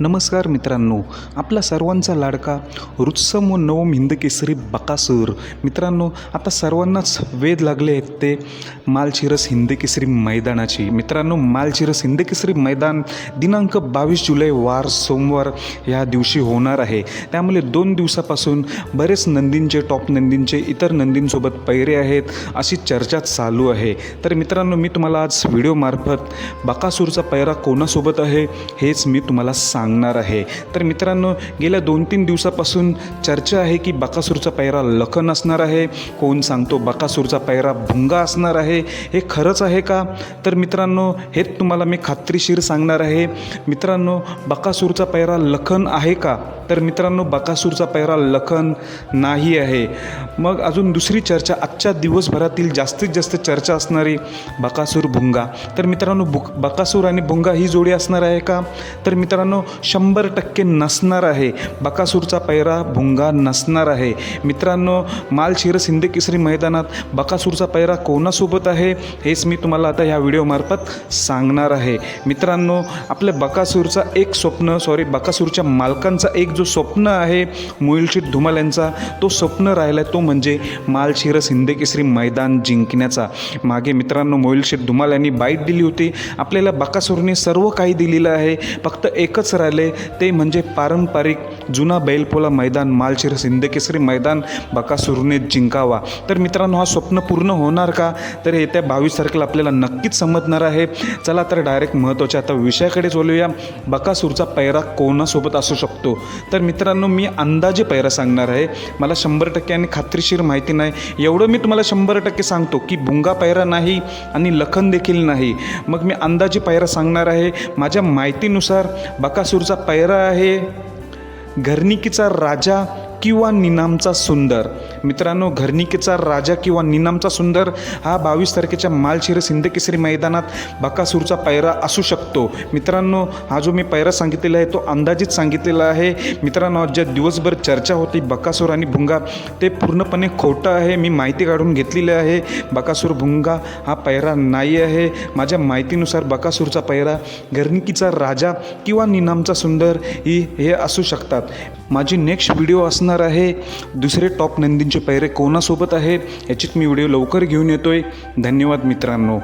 नमस्कार मित्रांनो आपला सर्वांचा लाडका रुत्सम व नवम हिंदकेसरी बकासूर. मित्रांनो आता सर्वांनाच वेध लागले आहेत ते मालशिरस हिंदकेसरी मैदानाची. मित्रांनो मालशिरस हिंदकेसरी मैदान दिनांक बावीस जुलै वार सोमवार ह्या दिवशी होणार आहे. त्यामुळे दोन दिवसापासून बरेच नंदींचे टॉप नंदींचे इतर नंदींसोबत पैरे आहेत अशी चर्चा चालू आहे. तर मित्रांनो मी तुम्हाला आज व्हिडिओमार्फत बकासूरचा पैरा कोणासोबत आहे हेच मी तुम्हाला सांग सांगणार आहे. तर मित्रांनो गेल्या दोन तीन दिवसापासून चर्चा आहे की बकासूरचा पैरा लखन असणार आहे. कोण सांगतो बकासूरचा पैरा भुंगा असणार आहे? हे खरंच आहे का? तर मित्रांनो हेच तुम्हाला मी खात्रीशीर सांगणार आहे. मित्रांनो बकासूरचा पैरा लखन आहे का? तर मित्रांनो बकासूरचा पैरा लखन नाही आहे. मग अजून दुसरी चर्चा आजच्या दिवसभरातील जास्तीत जास्त चर्चा असणारी बकासूर भुंगा. तर मित्रांनो बु बकासूर आणि भुंगा ही जोडी असणार आहे का? तर मित्रांनो शंभर टक्के नसणार आहे. बकासूरचा पैरा भुंगा नसणार आहे. मित्रांनो मालशिरस हिंद केसरी मैदानात बकासूरचा पैरा कोणासोबत आहे हेच मी तुम्हाला आता ह्या व्हिडिओमार्फत सांगणार आहे. मित्रांनो आपल्या बकासूरचा एक स्वप्न सॉरी बकासूरच्या मालकांचा एक जो स्वप्न आहे मोईलशीट धुमाल यांचा तो स्वप्न राहिला आहे तो म्हणजे मालशिरस हिंद केसरी मैदान जिंकण्याचा. मागे मित्रांनो मोईलशेठ धुमाल यांनी बाईट दिली होती. आपल्याला बकासूरने सर्व काही दिलेलं आहे. फक्त एकच राहिलं ते म्हणजे पारंपरिक जुना बैलपोला मैदान मालशिरस सिंदकेसरी मैदान बकासूरने जिंकावा. तर मित्रांनो हा स्वप्न पूर्ण होणार का? तर येत्या बावीस तारखेला आपल्याला नक्कीच समजणार आहे. चला तर डायरेक्ट महत्त्वाच्या आता विषयाकडे बोलूया बकासूरचा पैरा कोणासोबत असू शकतो? तर मित्रांनो मी अंदाजे पैरा सांगणार आहे. मला शंभर टक्के आणि खात्रीशीर माहिती नाही. एवढं मी तुम्हाला शंभर टक्के सांगतो की भुंगा पैरा नाही आणि लखन देखील नाही. मग मी अंदाजे पैरा सांगणार आहे. माझ्या माहितीनुसार बकासूरचा पैरा आहे. घरनिकीचा राजा किंवा निनामचा सुंदर. मित्रांनो घरनिकेचा राजा किंवा निनामचा सुंदर हा बावीस तारखेच्या मालशिर सिंदकेसरी मैदानात बकासूरचा पैरा असू शकतो. मित्रांनो हा जो मी पैरा सांगितलेला आहे तो अंदाजित सांगितलेला आहे. मित्रांनो ज्या दिवसभर चर्चा होती बकासूर आणि भुंगा ते पूर्णपणे खोटं आहे. मी माहिती काढून घेतलेली आहे. बकासूर भुंगा हा पैरा नाही आहे. माझ्या माहितीनुसार बकासूरचा पैरा घरनिकीचा राजा किंवा निनामचा सुंदर ही हे असू शकतात. माझी नेक्स्ट व्हिडिओ असणार आहे. दुसरे टॉप नंदींचे पैरे कोणासोबत आहेत याचीच मी व्हिडिओ लवकर घेऊन येतोय. धन्यवाद मित्रांनो.